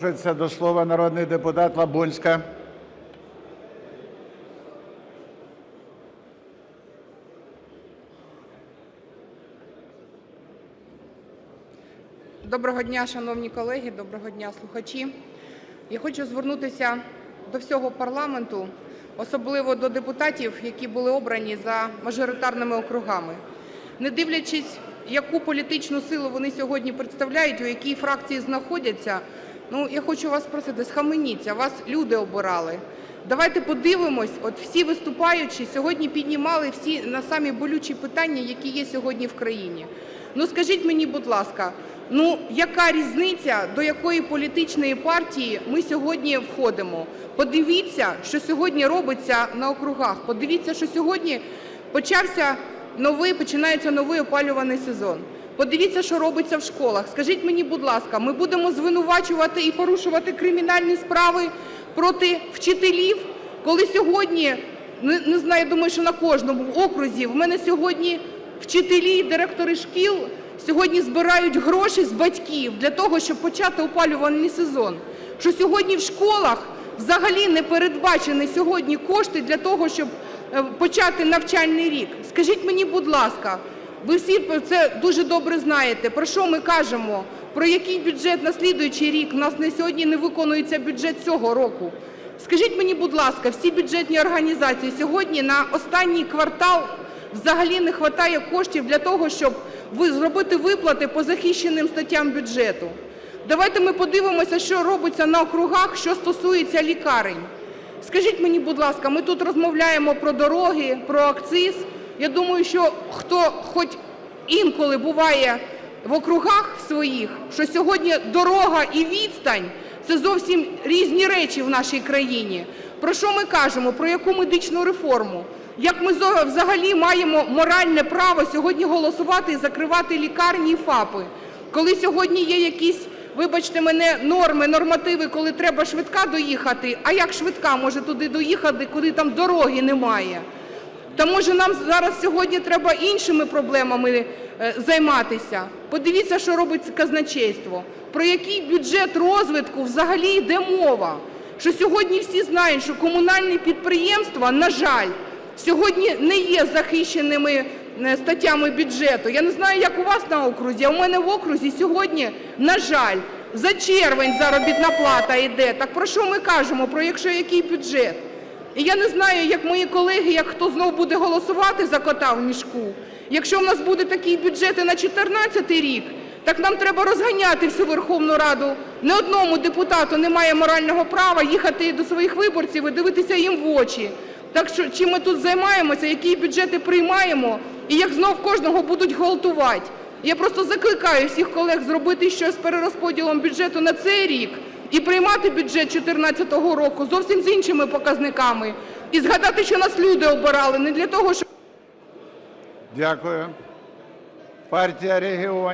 Запрошується до слова народний депутат Лабунська. Доброго дня, шановні колеги, доброго дня, слухачі. Я хочу звернутися до всього парламенту, особливо до депутатів, які були обрані за мажоритарними округами. Не дивлячись, яку політичну силу вони сьогодні представляють, у якій фракції знаходяться, ну я хочу вас просити, схаменіться, вас люди обирали. Давайте подивимось, от всі виступаючі сьогодні піднімали всі на самі болючі питання, які є сьогодні в країні. Ну скажіть мені, будь ласка, ну яка різниця, до якої політичної партії ми сьогодні входимо? Подивіться, що сьогодні робиться на округах. Подивіться, що сьогодні почався новий, починається новий опалювальний сезон. Подивіться, що робиться в школах. Скажіть мені, будь ласка, ми будемо звинувачувати і порушувати кримінальні справи проти вчителів, коли сьогодні, не, знаю, думаю, що на кожному окрузі, в мене сьогодні вчителі, директори шкіл сьогодні збирають гроші з батьків для того, щоб почати опалювальний сезон. Що сьогодні в школах взагалі не передбачені сьогодні кошти для того, щоб е, почати навчальний рік. Скажіть мені, будь ласка, ви всі це дуже добре знаєте. Про що ми кажемо? Про який бюджет на слідуючий рік? У нас на сьогодні не виконується бюджет цього року. Скажіть мені, будь ласка, всі бюджетні організації сьогодні на останній квартал взагалі не вистачає коштів для того, щоб зробити виплати по захищеним статтям бюджету. Давайте ми подивимося, що робиться на округах, що стосується лікарень. Скажіть мені, будь ласка, ми тут розмовляємо про дороги, про акциз. Я думаю, що хто хоч інколи буває в округах своїх, що сьогодні дорога і відстань – це зовсім різні речі в нашій країні. Про що ми кажемо? Про яку медичну реформу? Як ми взагалі маємо моральне право сьогодні голосувати і закривати лікарні і ФАПи? Коли сьогодні є якісь, вибачте мене, норми, нормативи, коли треба швидка доїхати, а як швидка може туди доїхати, куди там дороги немає? Та може нам зараз сьогодні треба іншими проблемами е, займатися? Подивіться, що робить казначейство. Про який бюджет розвитку взагалі йде мова? Що сьогодні всі знають, що комунальні підприємства, на жаль, сьогодні не є захищеними е, статтями бюджету. Я не знаю, як у вас на окрузі, а у мене в окрузі сьогодні, на жаль, за червень заробітна плата йде. Так про що ми кажемо? Про якщо який бюджет? І я не знаю, як мої колеги, як хто знов буде голосувати за кота в мішку. Якщо в нас буде такий бюджет і на 2014 рік, так нам треба розганяти всю Верховну Раду. Не одному депутату немає морального права їхати до своїх виборців і дивитися їм в очі. Так що чим ми тут займаємося, які бюджети приймаємо, і як знов кожного будуть гвалтувати. Я просто закликаю всіх колег зробити щось з перерозподілом бюджету на цей рік і приймати бюджет 2014 року зовсім з іншими показниками. І згадати, що нас люди обирали не для того, щоб Дякую. Партія регіонів.